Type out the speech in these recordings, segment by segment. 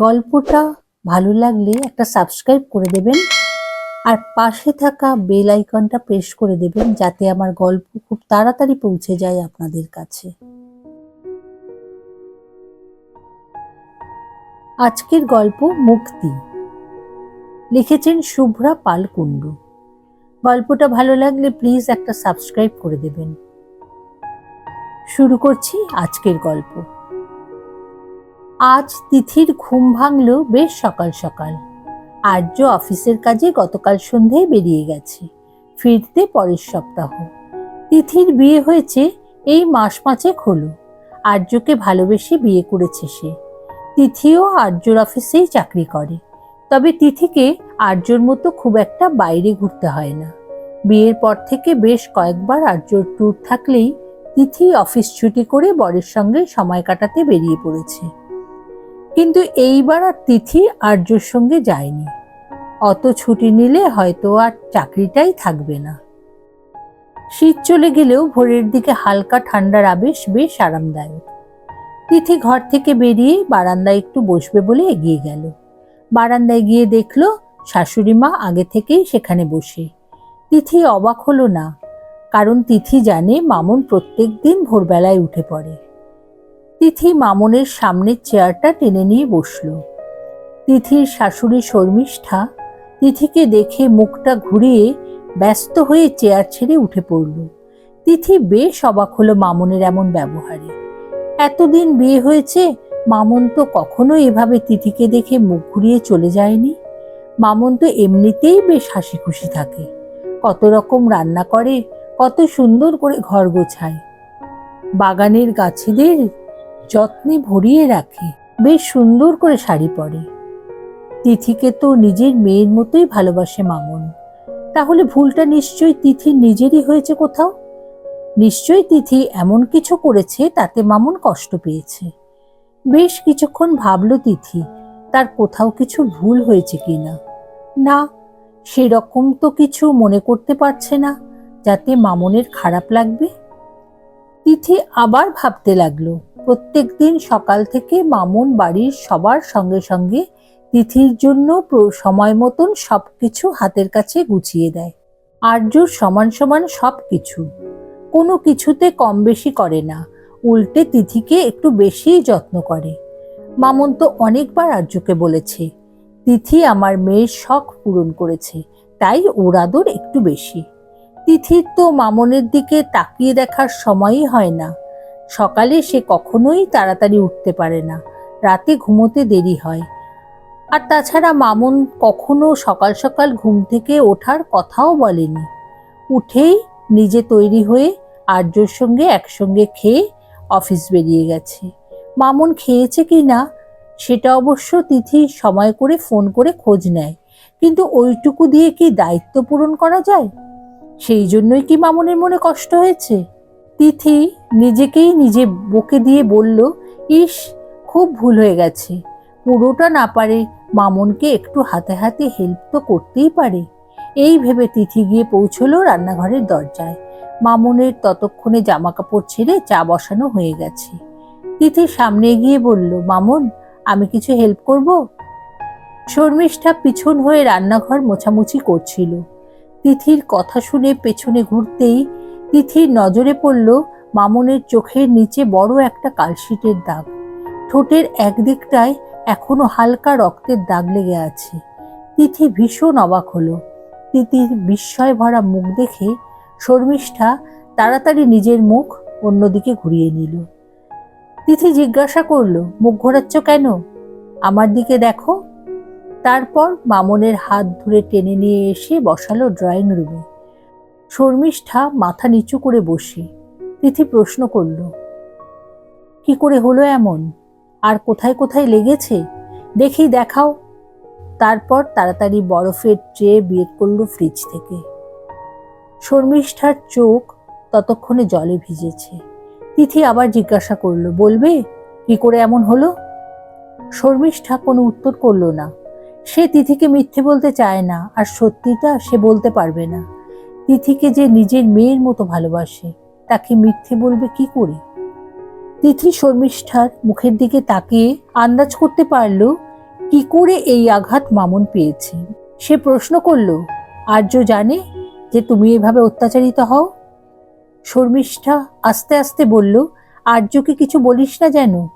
গল্পটা ভালো লাগলে একটা সাবস্ক্রাইব করে দেবেন। আর পাশে থাকা বেল আইকনটা প্রেস করে দেবেন যাতে আমার গল্প খুব তাড়াতাড়ি পৌঁছে যায় আপনাদের কাছে। আজকের গল্প মুক্তি। লিখেছেন শুভ্রা পালকুণ্ডু। গল্পটা ভালো লাগলে প্লিজ একটা সাবস্ক্রাইব করে দেবেন। শুরু করছি আজকের গল্প। আজ তিথির ঘুম ভাঙল বেশ সকাল সকাল। আর্য অফিসের কাজে গতকাল সন্ধ্যায় বেরিয়ে গেছে। ফিরতে পরের সপ্তাহ। তিথির বিয়ে হয়েছে, এই মাস পাঁচেক হলো। আর্যকে ভালোবেসে বিয়ে করেছে সে। তিথিও আর্যর অফিসেই চাকরি করে। তবে তিথিকে আর্যর মতো খুব একটা বাইরে ঘুরতে হয় না। বিয়ের পর থেকে বেশ কয়েকবার আর্যর ট্যুর থাকলেই তিথি অফিস ছুটি করে বরের সঙ্গে সময় কাটাতে বেরিয়ে পড়েছে। কিন্তু এইবার আর তিথি আর্যর সঙ্গে যায়নি। অত ছুটি নিলে হয়তো আর চাকরিটাই থাকবে না। শীত চলে গেলেও ভোরের দিকে হালকা ঠান্ডার আবেশ বেশ আরামদায়ক। তিথি ঘর থেকে বেরিয়ে বারান্দায় একটু বসবে বলে এগিয়ে গেল। বারান্দায় গিয়ে দেখল শাশুড়ি মা আগে থেকেই সেখানে বসে। তিথি অবাক হলো না, কারণ তিথি জানে মামুন প্রত্যেক দিন ভোরবেলায় উঠে পড়ে। তিথি মামনের সামনের চেয়ারটা টেনে নিয়ে বসল। তিথির শাশুড়ি শর্মিষ্ঠা তিথিকে দেখে মুখটা ঘুরিয়ে ব্যস্ত হয়ে চেয়ার ছেড়ে উঠে পড়ল। তিথি বেশ অবাক হলো মামনের এমন ব্যবহারে। এতদিন বিয়ে হয়েছে, মামন তো কখনো এভাবে তিথিকে দেখে মুখ ঘুরিয়ে চলে যায়নি। মামন তো এমনিতেই বেশ হাসি খুশি থাকে। কত রকম রান্না করে, কত সুন্দর করে ঘর গোছায়। বাগানের গাছেদের যত্নে ভরিয়ে রাখে। বেশ সুন্দর করে শাড়ি পরে। তিথিকে তো নিজের মেয়ের মতোই ভালোবাসে মামন। তাহলে ভুলটা নিশ্চয়ই তিথির নিজেরই হয়েছে কোথাও? নিশ্চয়ই তিথি এমন কিছু করেছে তাতে মামুন কষ্ট পেয়েছে। বেশ কিছুক্ষণ ভাবল তিথি, তার কোথাও কিছু ভুল হয়েছে কিনা? না, সেরকম তো কিছু মনে করতে পারছে না, যাতে মামনের খারাপ লাগবে। তিথি আবার ভাবতে লাগল প্রত্যেক দিন সকাল থেকে মামুন বাড়ির সবার সঙ্গে সঙ্গে তিথির জন্য সময় মতন সব কিছু হাতের কাছে গুছিয়ে দেয়। আর্যর সমান সমান সব কিছু কোনো কিছুতে কম বেশি করে না, উল্টে তিথিকে একটু বেশিই যত্ন করে। মামুন তো অনেকবার আর্যকে বলেছে, তিথি আমার মেয়ের শখ পূরণ করেছে, তাই ওর আদর একটু বেশি। তিথির তো মামনের দিকে তাকিয়ে দেখার সময়ই হয় না। সকালে সে কখনোই তাড়াতাড়ি উঠতে পারে না। রাতে ঘুমোতে দেরি হয়। আর তাছাড়া মামুন কখনো সকাল সকাল ঘুম থেকে ওঠার কথাও বলেনি। উঠেই নিজে তৈরি হয়ে আর্যর সঙ্গে একসঙ্গে খেয়ে অফিস বেরিয়ে গেছে। মামুন খেয়েছে কি না, সেটা অবশ্য তিথি সময় করে ফোন করে খোঁজ নেয়। কিন্তু ওইটুকু দিয়ে কি দায়িত্ব পূরণ করা যায়? সেই জন্যই কি মামুনের মনে কষ্ট হয়েছে? তিথি নিজেকেই নিজে বকে দিয়ে বলল, ইস, খুব ভুল হয়ে গেছে। পুরোটা না পারে মামুনকে একটু হাতে হাতে হেল্প তো করতেই পারে। এই ভেবে তিথি গিয়ে পৌঁছলো রান্নাঘরের দরজায়। মামুনের ততক্ষণে জামা কাপড় ছেড়ে চা বসানো হয়ে গেছে। তিথি সামনে গিয়ে বলল, মামুন, আমি কিছু হেল্প করব? শর্মিষ্ঠা পিছন হয়ে রান্নাঘর মোছামুছি করছিল। তিথির কথা শুনে পেছনে ঘুরতেই তিথির নজরে পড়ল মামনের চোখের নিচে বড় একটা কালশিটের দাগ। ঠোঁটের একদিকটায় এখনও হালকা রক্তের দাগ লেগে আছে। তিথি ভীষণ অবাক হলো। তিথির বিস্ময় ভরা মুখ দেখে শর্মিষ্ঠা তাড়াতাড়ি নিজের মুখ অন্যদিকে ঘুরিয়ে নিল। তিথি জিজ্ঞাসা করল, মুখ ঘোরাচ্ছ কেন? আমার দিকে দেখো। তারপর মামনের হাত ধরে টেনে নিয়ে এসে বসালো ড্রয়িং রুমে। শর্মিষ্ঠা মাথা নিচু করে বসে। তিথি প্রশ্ন করল, কি করে হলো এমন? আর কোথায় কোথায় লেগেছে? দেখি দেখাও। তারপর তাড়াতাড়ি বরফের ট্রে বের করল ফ্রিজ থেকে। শর্মিষ্ঠার চোখ ততক্ষণে জলে ভিজেছে। তিথি আবার জিজ্ঞাসা করল, বলবে? কি করে এমন হলো? শর্মিষ্ঠা কোনো উত্তর করল না। সে তিথিকে মিথ্যে বলতে চায় না, আর সত্যিটা সে বলতে পারবে না। তিথিকে যে নিজের মেয়ের মতো ভালোবাসে, তাকে মিথ্যে বলবে কি করে? তিথি শর্মিষ্ঠার মুখের দিকে তাকিয়ে আন্দাজ করতে পারল, কি করে এই আঘাত মামুন পেয়েছে? সে প্রশ্ন করল, আর্য জানে যে তুমি এভাবে অত্যাচারিত হও? শর্মিষ্ঠা আস্তে আস্তে বলল, আর্যকে কিছু বলিস না যেন,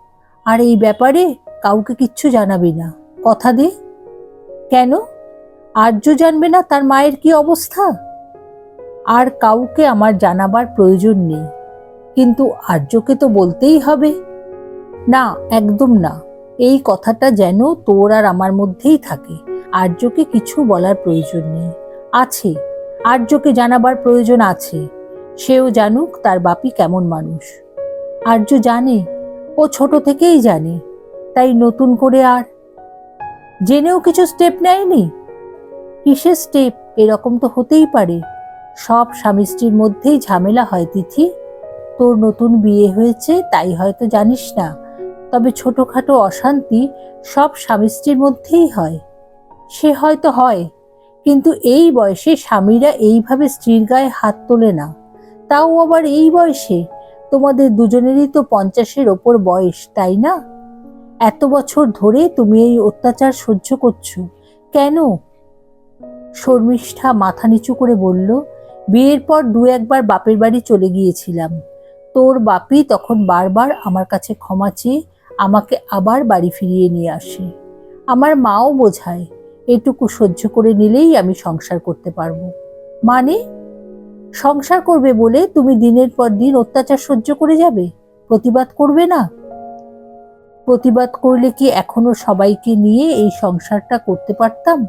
আর এই ব্যাপারে কাউকে কিচ্ছু জানাবি না। কথা দে। কেন? আর্য জানবে না তার মায়ের কি অবস্থা? আর কাউকে আমার জানাবার প্রয়োজন নেই। কিন্তু আর্যকে তো বলতেই হবে। না, একদম না। এই কথাটা যেন তোর আর আমার মধ্যেই থাকে। আর্যকে কিছু বলার প্রয়োজন নেই। আছে। আর্যকে জানাবার প্রয়োজন আছে। সেও জানুক তার বাপি কেমন মানুষ। আর্য জানে। ও ছোট থেকেই জানে। তাই নতুন করে আর জেনেও কিছু স্টেপ নেয়নি? কিসের স্টেপ এরকম তো হতেই পারে। সব স্বামী স্ত্রীর মধ্যেই ঝামেলা হয়, তিথি। তোর নতুন বিয়ে হয়েছে, তাই হয়তো জানিস না। তবে ছোটখাটো অশান্তি সব স্বামী স্ত্রীর মধ্যেই হয়। সে হয়তো হয়, কিন্তু এই বয়সে স্বামীরা এইভাবে স্ত্রীর গায়ে হাত তোলে না। তাও আবার এই বয়সে? তোমাদের দুজনেরই তো পঞ্চাশের ওপর বয়স, তাই না? এত বছর ধরে তুমি এই অত্যাচার সহ্য করছ। কেন? শর্মিষ্ঠা মাথা নিচু করে বলল বিয়ের পর দু একবার বাপের বাড়ি চলে গিয়েছিলাম। তোর বাপি তখন বারবার আমার কাছে ক্ষমা চেয়ে আমাকে আবার বাড়ি ফিরিয়ে নিয়ে আসে। আমার মাও বোঝায়, এটুকু সহ্য করে নিলেই আমি সংসার করতে পারব। মানে? সংসার করবে বলে তুমি দিনের পর দিন অত্যাচার সহ্য করে যাবে? প্রতিবাদ করবে না? প্রতিবাদ করলে কি এখনও সবাইকে নিয়ে এই সংসারটা করতে পারতাম?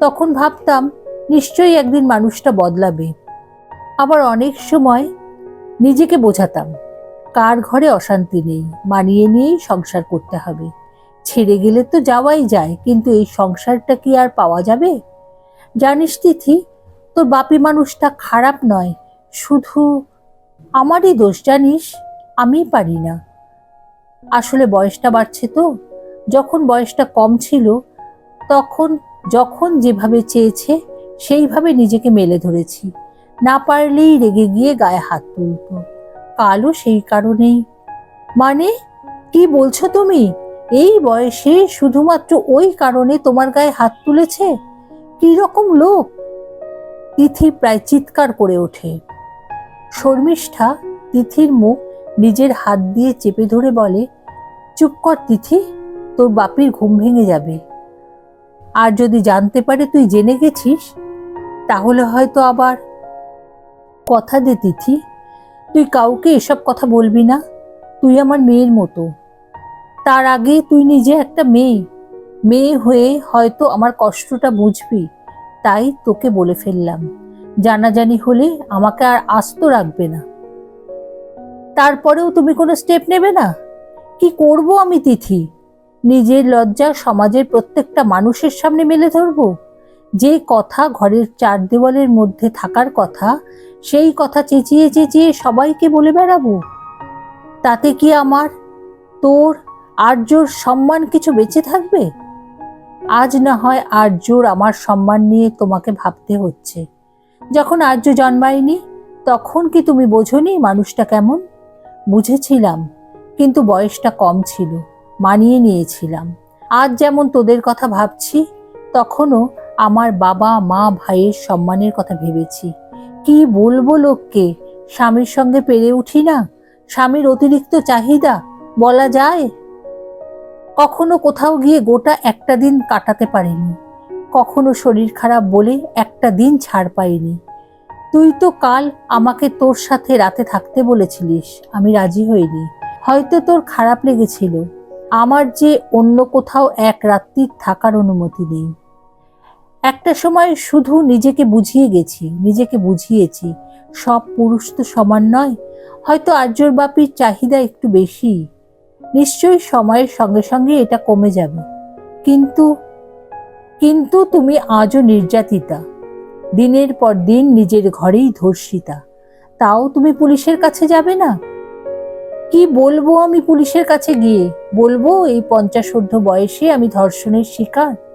তখন ভাবতাম নিশ্চয়ই একদিন মানুষটা বদলাবে। আবার অনেক সময় নিজেকে বোঝাতাম, কার ঘরে অশান্তি নেই, মানিয়ে নিয়েই সংসার করতে হবে। ছেড়ে গেলে তো যাওয়াই যায়, কিন্তু এই সংসারটা কি আর পাওয়া যাবে? জানিস তিথি, তোর বাপি মানুষটা খারাপ নয়, শুধু আমারই দোষ জানিস আমি পারি না। আসলে বয়সটা বাড়ছে তো, যখন বয়সটা কম ছিল, তখন, যখন যেভাবে চেয়েছে সেইভাবে নিজেকে মেলে ধরেছি। না পারলেই রেগে গিয়ে গায়ে হাত তুলতো। কালও সেই কারণেই। মানে কি বলছো তুমি? এই বয়সে শুধুমাত্র ওই কারণে তোমার গায়ে হাত তুলেছে? রকম লোক? তিথি প্রায় চিৎকার করে ওঠে। শর্মিষ্ঠা তিথির মুখ নিজের হাত দিয়ে চেপে ধরে বলে, চুপ কর তিথি, তোর বাপির ঘুম ভেঙে যাবে। আর যদি জানতে পারে তুই জেনে গেছিস তাহলে হয়তো আবার কথা দে তিথি। তুই কাউকে এসব কথা বলবি না। তুই আমার মেয়ের মতো। তার আগে তুই নিজে একটা মেয়ে। মেয়ে হয়ে হয়তো আমার কষ্টটা বুঝবি। তাই তোকে বলে ফেললাম। জানাজানি হলে আমাকে আর আস্ত রাখবে না। তারপরেও তুমি কোনো স্টেপ নেবে না? কি করব আমি তিথি? নিজের লজ্জা সমাজের প্রত্যেকটা মানুষের সামনে মেলে ধরবো? যে কথা ঘরের চার দেওয়ালের মধ্যে থাকার কথা, সেই কথা চেঁচিয়ে চেঁচিয়ে সবাইকে বলে বেড়াবো। তাতে কি আমার, তোর আর্যর সম্মান কিছু বেঁচে থাকবে? আজ না হয় আর্যর আমার সম্মান নিয়ে তোমাকে ভাবতে হচ্ছে। যখন আর্য জন্মায়নি, তখন কি তুমি বোঝনি মানুষটা কেমন? বুঝেছিলাম, কিন্তু বয়সটা কম ছিল, মানিয়ে নিয়েছিলাম। আজ যেমন তোদের কথা ভাবছি, তখনও আমার বাবা, মা, ভাইয়ের সম্মানের কথা ভেবেছি। কি বলব লোককে? স্বামীর সঙ্গে পেরে উঠি না? স্বামীর অতিরিক্ত চাহিদা, বলা যায়? কখনো কোথাও গিয়ে গোটা একটা দিন কাটাতে পারিনি। কখনো শরীর খারাপ বলে একটা দিন ছাড় পাইনি। তুই তো কাল আমাকে তোর সাথে রাতে থাকতে বলেছিলিস, আমি রাজি হইনি। হয়তো তোর খারাপ লেগেছিল। আমার যে অন্য কোথাও এক রাত্রি থাকার অনুমতি নেই। একটা সময় শুধু নিজেকে বুঝিয়ে গেছি, নিজেকে বুঝিয়েছি। সব পুরুষ তো সমান নয়, হয়তো আর্যর বাপির চাহিদা একটু বেশি। নিশ্চয়ই সময়ের সঙ্গে সঙ্গে এটা কমে যাবে। কিন্তু কিন্তু তুমি আজও নির্যাতিতা। দিনের পর দিন নিজের ঘরেই ধর্ষিতা। তাও তুমি পুলিশের কাছে যাবে না? কি বলব আমি পুলিশের কাছে গিয়ে? বলব এই পঞ্চাশোর্ধ বয়সে আমি ধর্ষণের শিকার?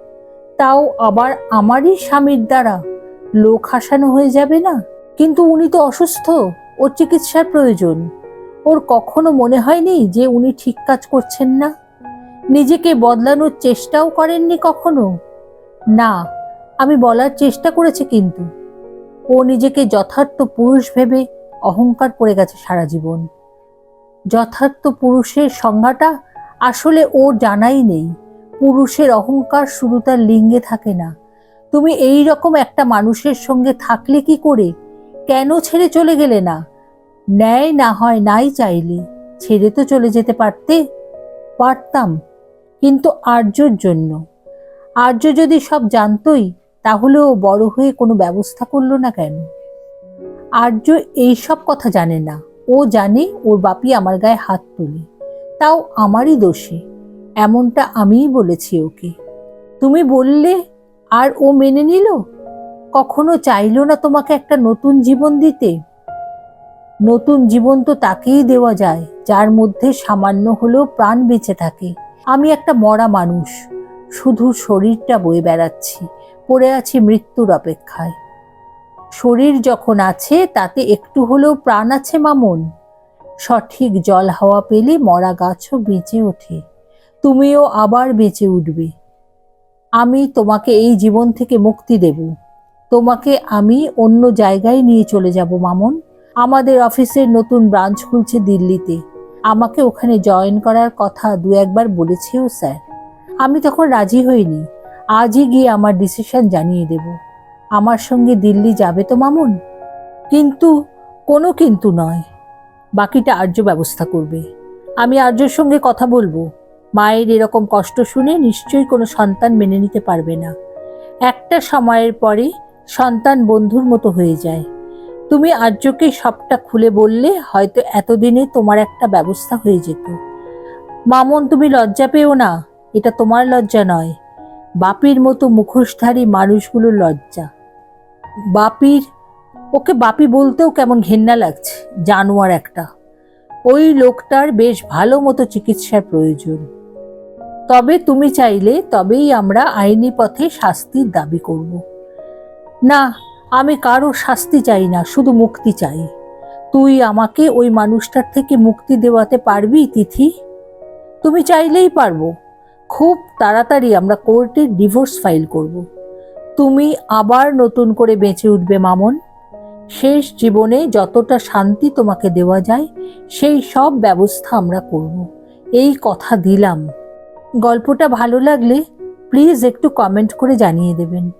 তাও আবার আমারই স্বামীর দ্বারা? লোক হাসানো হয়ে যাবে না? কিন্তু উনি তো অসুস্থ, ওর চিকিৎসার প্রয়োজন। ওর কখনো মনে হয়নি যে উনি ঠিক কাজ করছেন না? নিজেকে বদলানোর চেষ্টাও করেননি কখনো? না, আমি বলার চেষ্টা করেছি কিন্তু। ও নিজেকে যথার্থ পুরুষ ভেবে অহংকার করে গেছে সারা জীবন। যথার্থ পুরুষের সংজ্ঞাটা আসলে ওর জানাই নেই। পুরুষের অহংকার শুধু তার লিঙ্গে থাকে না। তুমি এই রকম একটা মানুষের সঙ্গে থাকলে কি করে? কেন ছেড়ে চলে গেলে না? ন্যায় না হয় নাই চাইলে। ছেড়ে তো চলে যেতে পারতে? পারতাম। কিন্তু আর্যর জন্য। আর্য যদি সব জানতই, তাহলে ও বড় হয়ে কোনো ব্যবস্থা করল না কেন? আর্য এইসব কথা জানে না। ও জানে ওর বাপি আমার গায়ে হাত তোলে। তাও আমারই দোষে। এমনটা আমিই বলেছি ওকে। তুমি বললে আর ও মেনে নিল? কখনো চাইলো না তোমাকে একটা নতুন জীবন দিতে? নতুন জীবন তো তাকেই দেওয়া যায়, যার মধ্যে সামান্য হলেও প্রাণ বেঁচে থাকে। আমি একটা মরা মানুষ, শুধু শরীরটা বয়ে বেড়াচ্ছি, পড়ে আছি মৃত্যুর অপেক্ষায়। শরীর যখন আছে, তাতে একটু হলেও প্রাণ আছে মামন। সঠিক জল হাওয়া পেলে মরা গাছও বেঁচে ওঠে। তুমিও আবার বেঁচে উঠবে। আমি তোমাকে এই জীবন থেকে মুক্তি দেব। তোমাকে আমি অন্য জায়গায় নিয়ে চলে যাব, মামন। আমাদের অফিসের নতুন ব্রাঞ্চ খুলছে দিল্লিতে। আমাকে ওখানে জয়েন করার কথা দু একবার বলেছেও, স্যার। আমি তখন রাজি হইনি। আজই গিয়ে আমার ডিসিশন জানিয়ে দেব। আমার সঙ্গে দিল্লি যাবে তো, মামুন? কিন্তু, কোনো কিন্তু নয়। বাকিটা আর্য ব্যবস্থা করবে। আমি আর্যর সঙ্গে কথা বলব। মায়ের এরকম কষ্ট শুনে নিশ্চয়ই কোনো সন্তান মেনে নিতে পারবে না। একটা সময়ের পরে সন্তান বন্ধুর মতো হয়ে যায়। তুমি আর্যকে সবটা খুলে বললে হয়তো এতদিনে তোমার একটা ব্যবস্থা হয়ে যেত। মামন, তুমি লজ্জা পেও না, এটা তোমার লজ্জা নয়। বাপির মতো মুখোশধারী মানুষগুলোর লজ্জা। বাপির, ওকে বাপি বলতেও কেমন ঘেন্না লাগছে, জানোয়ার একটা। ওই লোকটার বেশ ভালো মতো চিকিৎসার প্রয়োজন। তবে তুমি চাইলে তবেই আমরা আইনি পথে শাস্তির দাবি করব। না, আমি কারও শাস্তি চাই না, শুধু মুক্তি চাই। তুই আমাকে ওই মানুষটার থেকে মুক্তি দেওয়াতে পারবি, তিথি? তুমি চাইলেই পারব। খুব তাড়াতাড়ি আমরা কোর্টে ডিভোর্স ফাইল করব। তুমি আবার নতুন করে বেঁচে উঠবে, মামন। শেষ জীবনে যতটা শান্তি তোমাকে দেওয়া যায়, সেই সব ব্যবস্থা আমরা করব। এই কথা দিলাম। গল্পটা ভালো লাগলে প্লিজ একটু কমেন্ট করে জানিয়ে দেবেন।